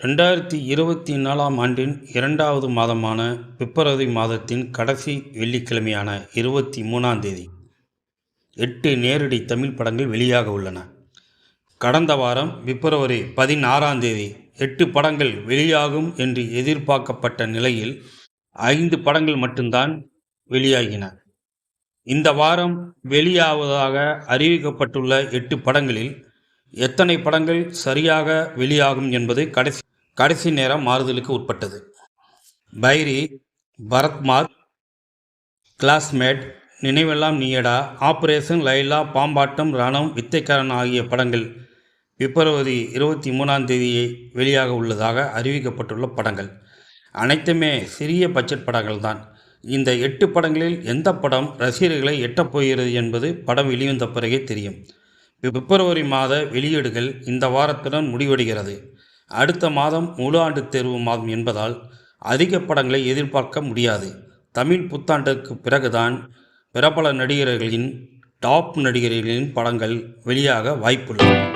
ரெண்டாயிரத்தி இருபத்தி நாலாம் ஆண்டின் இரண்டாவது மாதமான பிப்ரவரி மாதத்தின் கடைசி வெள்ளிக்கிழமையான இருபத்தி மூணாம் தேதி எட்டு நேரடி தமிழ் படங்கள் வெளியாக உள்ளன. கடந்த வாரம் பிப்ரவரி பதினாறாம் தேதி எட்டு படங்கள் வெளியாகும் என்று எதிர்பார்க்கப்பட்ட நிலையில் ஐந்து படங்கள் மட்டும்தான் வெளியாகின. இந்த வாரம் வெளியாவதாக அறிவிக்கப்பட்டுள்ள எட்டு படங்களில் எத்தனை படங்கள் சரியாக வெளியாகும் என்பது கடைசி கடைசி நேரம் மாறுதலுக்கு உட்பட்டது. பைரி பரத்மாத் கிளாஸ்மேட் நினைவெல்லாம் நீயடா ஆபரேஷன் லைலா பாம்பாட்டம் ரணம் வித்தைக்காரன் ஆகிய படங்கள் பிப்ரவரி இருபத்தி மூணாம் தேதியை வெளியாக உள்ளதாக அறிவிக்கப்பட்டுள்ள படங்கள். அனைத்துமே சிறிய பட்ஜெட் படங்கள் தான் இந்த எட்டு படங்களில் எந்த படம் ரசிகர்களை எட்டப் போகிறது என்பது படம் வெளிவந்த பிறகே தெரியும். பிப்ரவரி மாத வெளியீடுகள் இந்த வாரத்துடன் முடிவடைகிறது. அடுத்த மாதம் முழு ஆண்டு தேர்வு மாதம் என்பதால் அதிக படங்களை எதிர்பார்க்க முடியாது. தமிழ் புத்தாண்டுக்கு பிறகுதான் பிரபல நடிகர்களின் டாப் நடிகர்களின் படங்கள் வெளியாக வாய்ப்புள்ளது.